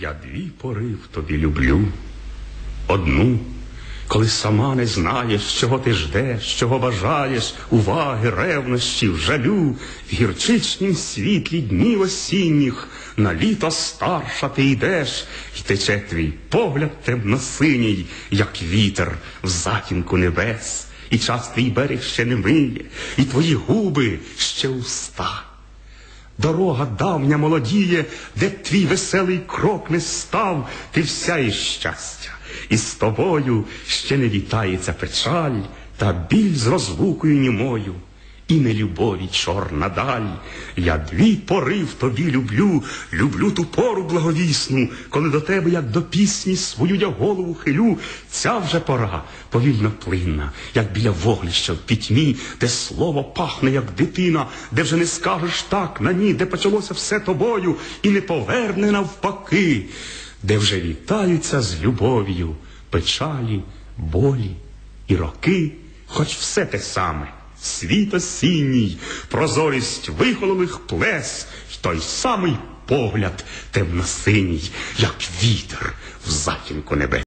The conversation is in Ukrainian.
Я дві пори в тобі люблю. Одну, коли сама не знаєш, чого ти ждеш, чого бажаєш, уваги, ревнощів, жалю, в гірчичнім світлі днів осінніх, на літо старша ти йдеш, і тече твій погляд темно-синій, як вітер в затінку небес, і час твій берег ще не миє, і твої губи ще уста. Дорога давня молодіє, де твій веселий крок не став, ти вся із щастя, і з тобою ще не вітається печаль, та біль з розлукою німою, і нелюбові чорна даль. Я дві пори в тобі люблю, люблю ту пору благовісну, коли до тебе, як до пісні, свою я голову хилю, ця вже пора повільно плинна, як біля вогнища в пітьмі, де слово пахне, як дитина, де вже не скажеш так на ні, де почалося все тобою, і не поверне навпаки, де вже вітаються з любов'ю печалі, болі і роки, хоч все те саме. Світ осінній, прозорість вихололих плес, й той самий погляд темно-синій, як вітер в затінку небес.